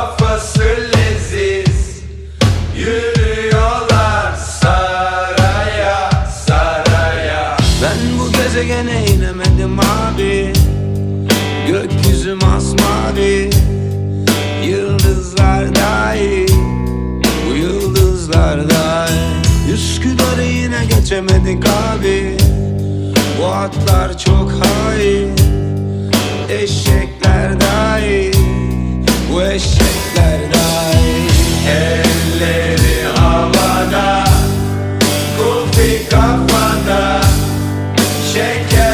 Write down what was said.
kafası saraya saraya. Ben bu gezegene inemedim abi. Gökyüzü masmavi Yıldızlar dahi Bu yıldızlar dahi Üsküdar'ı yine geçemedik abi. Bu atlar çok hain. Eşekler dahi yeter dahi havada Kufi kafada Şeker